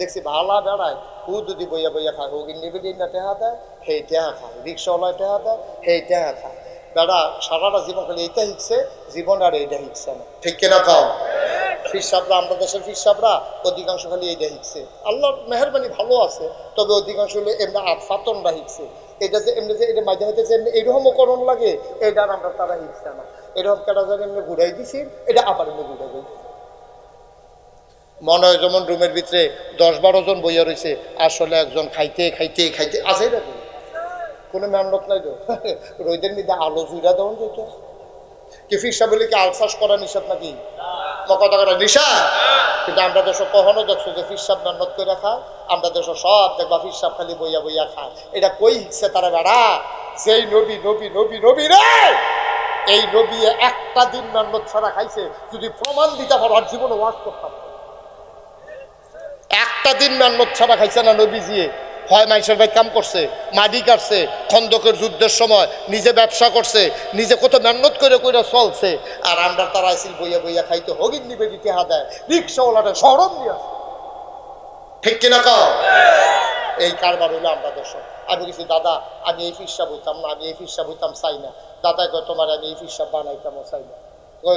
দেখছি ভালা বেড়ায় হু যদি বইয়া বইয়া খায়। হোক ইন্ডিভিডুয়াল না টেহা দেয় সেই টেহা খায়। রিক্সাওয়ালা টেহা দেয় সেই টেহা খায়। বেড়া, সারাটা জীবন খালি এইটা শিখছে, জীবন আর এইটা শিখছে না। ঠিক কিনা খাও ফিরসাবরা আমরা দেশের ফিরসাবরা অধিকাংশ খালি এইটা শিখছে। আল্লাহর মেহরবানি ভালো আছে, তবে অধিকাংশ হলো এমনি আফাতনরা শিখছে। এটা যে এমনি যে এটা মাঝে মাঝে যে এমনি এরকমও করণ লাগে এটা আমরা তারা শিখছে না। এরকম কেটা যেন এমনি ঘুরাই দিছি, এটা আবার এমনি ঘুরাই দিই। মনে হয় যেমন রুমের ভিতরে দশ বারো জন বইয়া রয়েছে আসলে একজন খাইতে খাইতে খাইতে, আছে না কোনো মেহনত নাই তো? রোদের মধ্যে আলো জুইরা দেওয়া যেত কি ফিরসা বলে কি আলসাস করা নিষেধ নাকি? কথা করা নিশা কিন্তু আমরা দেশ কখনো দেখছ যে ফিরসাব মেহনত করে খায়, আমরা দেশ সব দেখবা ফিরসাব খালি বইয়া বইয়া খায়। এটা কই হিকছে তারা বেড়া? সেই নবী নবী নবী নবী রে! এই নবী একটা দিন মেহনত ছাড়া খাইছে, যদি প্রমাণ দিতে পারো আর জীবনে ওয়াজ করতাম। একটা দিন মেহনত ছাড়া খাইছে না নবীজি হয় মাইসের ভাই কাম করছে মাটি কাটছে, খন্দকের যুদ্ধের সময় নিজে ব্যবসা করছে, নিজে কত মেহনত করে করে চলছে। আর আমরা তারা আসিল বইয়া বইয়া খাইতে হগিন নিবে হা দেয়, রিক্সাওয়ালাটা সরম দিয়ে। ঠিক কিনা কও? এই কারবার হইল আমরা দেশ আমি কিছু দাদা, আমি এই ফিরসা বইতাম না, আমি এই ফিরসা বইতাম চাই না। দাদা তোমার আমি এই ফিরসা বানাইতামও চাই না।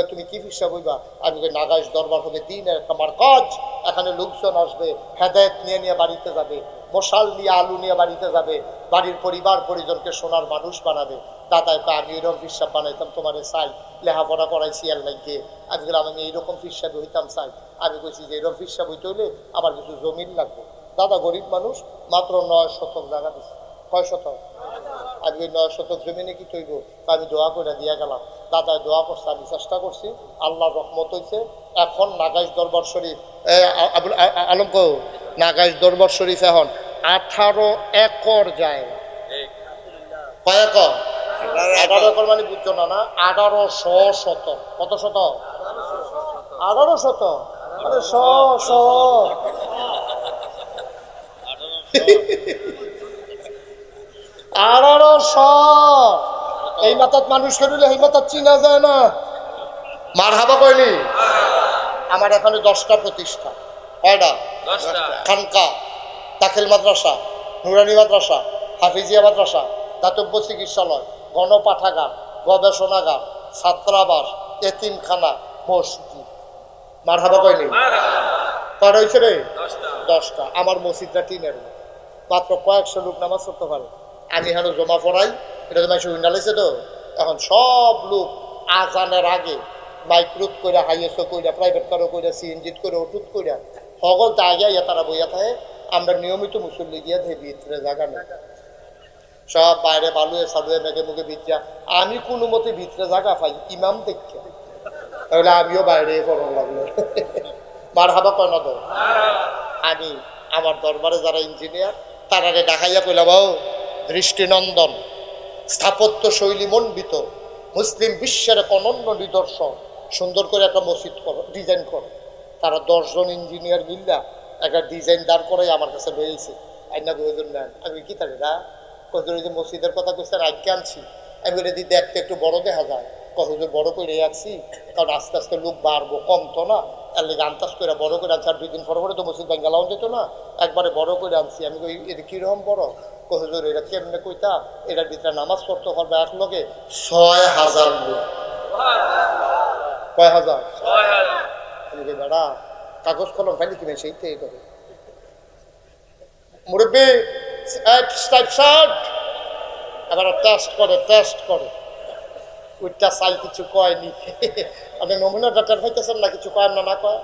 তুমি কি ফিরসা বইবা? আমি নাগাইশ দরবার হবে দিনের আমার কাজ। এখানে লোকজন আসবে, হেদায়ত নিয়ে নিয়ে বাড়িতে যাবে, মশাল নিয়ে আলু নিয়ে বাড়িতে যাবে, বাড়ির পরিবার পরিজনকে সোনার মানুষ বানাবে। দাদায় কয়, আমি এরকম ফিরসাব বানাইতাম, তোমার চাই। লেখাপড়া করাইছি আর লাগিয়ে আমি বললাম, আমি এইরকম ফিরসাবি হইতাম, চাই। আমি কইছি যে এরকম ফিরসাব হইতে হইলে আমার কিছু জমিন লাগবে। দাদা গরিব মানুষ, মাত্র নয় শতক জায়গা দিচ্ছে কয় শতক। ওই নয় শতক জমিনে কি তৈব? আমি দোয়া করে দিয়া গেলাম। দাদা, দোয়া করছে, আমি চেষ্টা করছি। আল্লাহর রহমত হয়েছে এখন নাগাইশ দরবার শরীফ আলম কো নাগাইশ দরবার শরীফ এখন আঠারো একর যায়। কয় একর? আঠারো একর মানে বুঝছ না না? শত কত শত আঠারো শত শ আঠারোশো এই মাথাত মানুষ করিলে এই মাথাত চিনা যায় না। মার হাবা কয়নি আমার এখানে দশটা প্রতিষ্ঠান কয়টা খানকা দাখিল মাদ্রাসা নুরানি মাদ্রাসা হাফিজিয়া মাদ্রাসা দাতব্য চিকিৎসালয় গণপাঠাগার গবেষণাগার ছাত্রাবাস এতিমখানা মসজিদ। মার হাবা কয়নি কয়টা হয়েছে রে? দশটা। আমার মসজিদটা টিনের। মাত্র কয়েকশো লোক নামাজ পড়তে পারে। আমি হেন জমা পড়াই এটা তো মানুষ উইনালাইছে তো। এখন সব লোক আজানের আগে মাইক্রোত করে হাইয়েস্ট করে প্রাইভেট কারও করে সিএনজিত করে ওটুত করে সকল জায়গায় তারা বইয়া থাকে। আমরা নিয়মিত মুসল্লি গিয়া ভিতরে জায়গা নেই সব বাইরে বালুয়ে সালুয়ে মেঘে মুখে ভিতরা আমি কোনো মতে ভিতরে জায়গা পাই ইমাম দেখে তাহলে আমিও বাইরে পড়ন লাগল। মার হাবা কয় না আমি আমার দরবারে যারা ইঞ্জিনিয়ার তারারে দেখাইয়া কইলাম ও দৃষ্টিনন্দন, স্থাপত্য শৈলী মণ্ডিত, মুসলিম বিশ্বের এক অনন্য নিদর্শন। সুন্দর করে একটা মসজিদ করো ডিজাইন করো। তারা দশজন ইঞ্জিনিয়ার মিল্লা একটা ডিজাইন দাঁড় করে আমার কাছে রয়েছে। আইনা দুজন নেন আমি কি থাকে না কতজন যে মসজিদের কথা কইছেন, আজকে আনছি। আমি দিদি দেখতে একটু বড় দেখা যায়। কতজন বড় করে আনছি কারণ আস্তে আস্তে লোক বাড়বো কম তো না। এর লেগে আন্তাজ করে বড় করে আনছি আর দুই দিন পরে পরে তো মসজিদ বাঙ্গালাও যেত না একবারে বড় করে আনছি। আমি কই এটা কীরকম বড়? কতজন এটা কেমনে কইতা এটার ভিতরে নামাজ পড়তে পারবে এক লগে ছয় হাজার লোক। কয় হাজার? আমি কই বেড়া কাগজ কলম ফাইলি কিনে সেইটাই করে মুরব্বী শার্ট এবার টেস্ট করে টেস্ট করে। ওইটা চাই, কিছু কয়নি। আপনি নমুনা ডাক্তার হইতেছেন না, কিছু কয়েন না না কয়?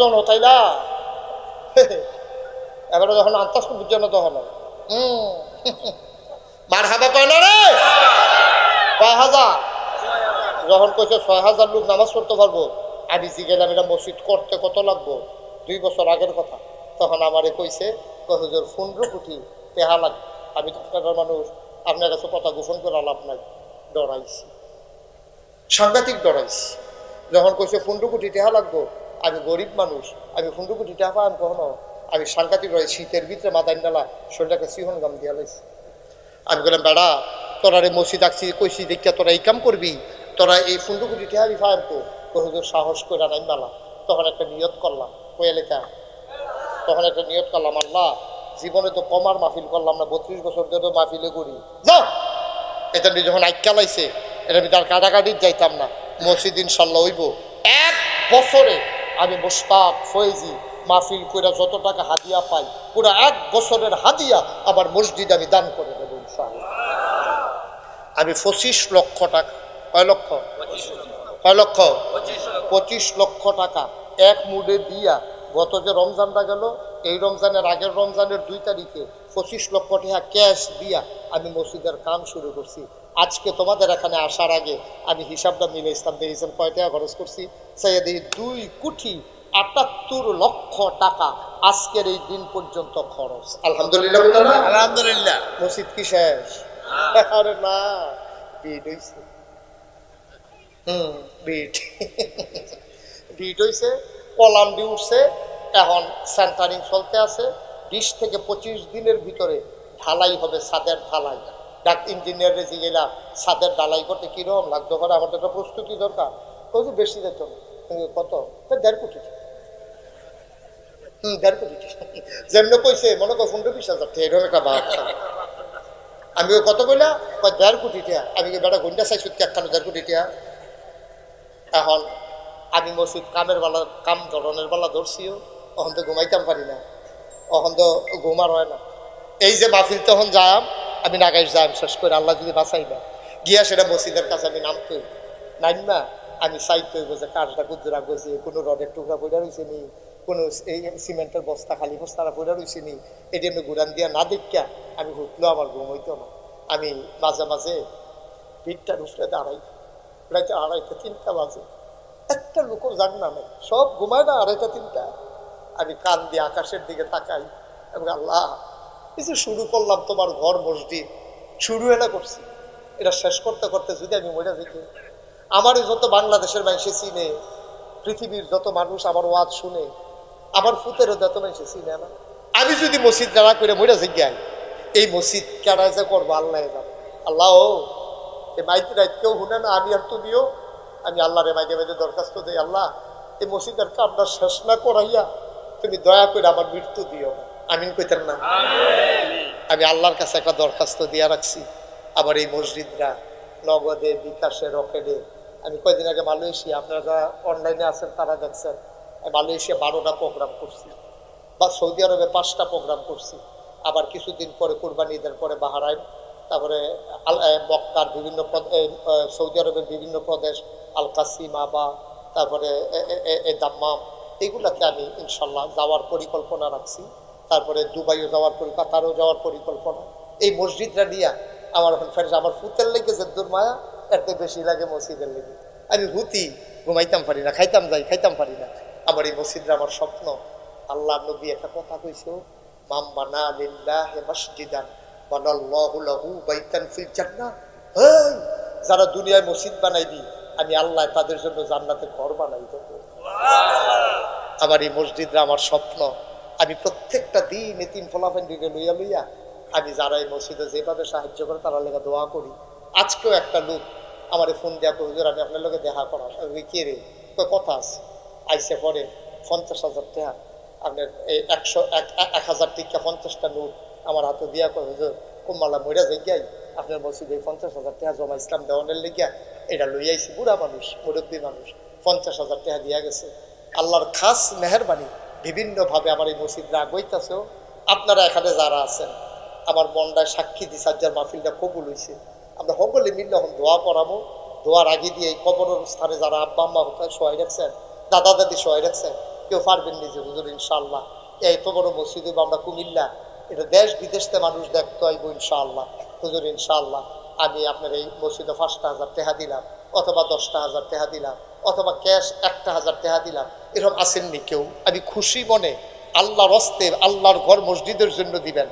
যখন তাই না এবারে যখন না। তখন মার হাবা কয় না রে? কয় হাজার। যখন কইছে ছয় হাজার লোক নামাজ পড়তে পারব, আমি জিগেলাম এটা মসজিদ করতে কত লাগবো? দুই বছর আগের কথা। তখন আমারে কইছে হুজুর, পনেরো কোটি টেহা লাগবে। আমি তো আপনার মানুষ, আপনার কাছে কথা গোপন করে লাভ নাই। ডরাইছি। সাংঘাতিক ডরাইছি। যখন কইছে, পনেরো কোটি টেহা লাগবো, আমি গরিব মানুষ, আমি পনেরো কোটি টেহা পাম কখনো? আমি সাংঘাতিক রয়েছি শীতের ভিতরে মাথায় ডালা শরীরটাকে সিহন গাম দিয়া লাইছি। আমি বললাম বেড়া, তোরা রে মসজিদ আঁকছি, কইছি, দেখিয়া তোরা এই কাম করবি, তোরা এই ফুন্ডু কোটি টেহা আমি পাম তো সাহস করে নাই মেলা। তখন একটা নিয়ত করলাম। কয়ে লেখা, তখন একটা নিয়ত করলাম, আল্লাহ জীবনে তো কমার মাহফিল করলাম না, বত্রিশ বছর ধরে মাহফিলে করি যাও! এটা নিয়ে যখন আইকা লাইছে, এটা আমি তার কাটাকাটি যাইতাম না। মসজিদ ইনশাল্লাহ হইব। এক বছরে আমি মোস্তাক ফয়েজি মাহফিল করে যত টাকা হাদিয়া পাই, পুরো এক বছরের হাদিয়া আবার মসজিদ আমি দান করে দেবো ইনশাল্লাহ। আমি পঁচিশ লক্ষ টাকা, কয় লক্ষ? কয় লক্ষ? পঁচিশ লক্ষ টাকা। এক মুডে দিয়া, গত যে রমজানটা গেল এই রমজানের আগের রমজানের দুই তারিখে পঁচিশ লক্ষ টাকা ক্যাশ দিয়া আমি মসজিদের কাম শুরু করছি। আজকে তোমাদের এখানে আসার আগে আমি হিসাবটা মিলে ইসলাম দেখেছেন কয় টাকা খরচ করছি? সেই দেখি দুই কোটি আটাত্তর লক্ষ টাকা আজকের এই দিন পর্যন্ত খরচ। আলহামদুলিল্লাহ আলহামদুলিল্লাহ। মসজিদ কি শেষ? আরে না বিট হইছে। হুম বিট বিট হইছে কলাম দিয়ে উঠছে এখন সেন্টারিং চলতে আছে বিশ থেকে পঁচিশ দিনের ভিতরে ঢালাই হবে ছাদের ঢালাই। ডাক ইঞ্জিনিয়ারে যে গেলাম ছাদের ঢালাই করতে কীরকম লাগতো করে আমার একটা প্রস্তুতি দরকার। কত বেশি বলি, কত? দেড় কোটি। হুম দেড় কোটি। যেমন কইছে মনে কর পনেরো বিশ হাজার এরকম একটা ভাব আমি কত কইলা? কয় দেড় কোটি টাকা। আমি বেটা গুন্ডা চাইছি একখানো দেড় কোটি টাকা? এখন আমি মসজিদ কামের বেলা কাম ধরনের বেলা ধরছিও তখন তো ঘুমাইতাম পারি না। তখন তো ঘুমার হয় না। এই যে মাহফিল তখন যাম, আমি নাগাইশ যাম, শেষ করে আল্লাহ যদি বাঁচাই না, গিয়া সেটা মসজিদের কাছে আমি নামতে নাইন না, আমি চাইতে হইব যে কাজটা কুদ্দুরা গেছে কোনো রডের টুকরা পড়ে রয়েছে নি, কোনো এই সিমেন্টের বস্তা, খালি বস্তারা পড়ে রয়েছে নি, এটি আমি গুড়ান দিয়া না দেখা আমি হুটলো আমার ঘুম হইতো না। আমি মাঝে মাঝে ভিড়টার উপরে দাঁড়াই, রাইতে আড়াইটা, তিনটা বাজে। একটা লোকও জান না নেই সব ঘুমায় না আড়াইটা, তিনটা। আমি কান দিয়ে আকাশের দিকে তাকাই এবং আল্লাহ, এই যে শুরু করলাম তোমার ঘর মসজিদ, শুরু এটা করছি। এটা শেষ করতে করতে যদি আমি মরে যেতে আমারই যত বাংলাদেশের মানুষে চিনে, পৃথিবীর যত মানুষ আমার ওয়াজ শুনে, আমার ফুতেরও যত মানুষে চিনে না আমি যদি মসজিদ যারা করে মরে যাই এই মসজিদ কেনা যে করব, আল্লাহ জানে। আল্লাহ, ও এই মাইতি রাইত কেউ শুনে না, আমি আর তুমিও। আমি আল্লাহরে মাইতে মাইতে দরখাস্ত দিই, আল্লাহ এই মসজিদের কামটা শেষ না করাইয়া তুমি দয়া করে আমার মৃত্যু দিও। আমিন কইতেন না আমি আল্লাহর কাছে একটা দরখাস্ত দিয়া রাখছি। আবার এই মসজিদরা নগদে বিকাশে রকেটে। আমি কয়দিন আগে মালয়েশিয়া আপনারা যারা অনলাইনে আছেন তারা দেখছেন। আমি মালয়েশিয়া বারোটা প্রোগ্রাম করছি বা সৌদি আরবে পাঁচটা প্রোগ্রাম করছি। আবার কিছুদিন পরে কোরবানি ঈদের পরে বাহারাইন তারপরে মক্কার বিভিন্ন সৌদি আরবের বিভিন্ন প্রদেশ আল কাসিম আবা তারপরে এ দাম্মাম। এগুলাতে আমি ইনশাল্লাহ যাওয়ার পরিকল্পনা রাখছি। তারপরে দুবাইও যাওয়ার পরি, কাতারও যাওয়ার পরিকল্পনা। এই মসজিদটা নিয়ে আমার এখন ফের আমার ফুতের লেগে যে দূর মায়া থেকে বেশি লাগে মসজিদের লেগে। আমি হুতি, ঘুমাইতাম পারি না, খাইতাম যাই, খাইতাম পারি না। আমার এই মসজিদটা আমার স্বপ্ন। আল্লাহ নবী একটা কথা কইছো যারা দুনিয়ায় মসজিদ বানাইবি আমি আল্লাহ তাদের জন্য জান্নাতে ঘর বানাই দেবো। আমার এই মসজিদরা আমার স্বপ্ন। আমি প্রত্যেকটা দিন এতিম ফলাফেন দিকে লইয়া লইয়া আমি যারা এই মসজিদে যেভাবে সাহায্য করে তারা লেগে দোয়া করি। আজকেও একটা লোক আমার ফোন দেওয়া হুজুর আমি আপনার লোকে দেখা করা কে রে? কথা আছে। আইসে পরে পঞ্চাশ হাজার টাকা। আপনার এই একশো এক হাজার টিকা পঞ্চাশটা নোট আমার হাতে দিয়া কই হুজুর কুম্মালা মইরা যাই আপনার মসজিদে এই পঞ্চাশ হাজার টাকা জমা ইসলাম দেওয়ানের লেগিয়া এটা লইয়াইছি বুড়া মানুষ, মুরব্বী মানুষ, পঞ্চাশ হাজার টাকা দিয়া গেছে। আল্লাহর খাস মেহরবানি, বিভিন্নভাবে আমার এই মসজিদরা আগইতেছেও আপনারা এখানে যারা আছেন, আমার মনটায় সাক্ষী দিছে, আজ্জার মাহফিলটা কবুল হয়েছে আমরা সকলে মিললে এখন দোয়া করাবো দোয়ার আগে দিয়ে এই কবরের স্থানে যারা আব্বা আম্মা কোথায় সহায় রাখছেন, দাদা দাদি সহায় রাখছেন, কেউ পারবেন নিজে হুজুর, ইনশাআল্লাহ। এই এত বড় মসজিদে হইবো আমরা কুমিল্লা, এটা দেশ বিদেশতে মানুষ দেখতে আইব, ইনশাআল্লাহ। হুজুর, ইনশাআল্লাহ। আমি আপনার এই মসজিদে পাঁচটা হাজার টেহা দিলাম, অথবা দশটা হাজার টেহা দিলাম, অথবা ক্যাশ একটা হাজার টেহা দিলাম, এরকম আসেননি কেউ? আমি খুশি মনে আল্লাহর অস্তে আল্লাহর ঘর মসজিদের জন্য দিবেন।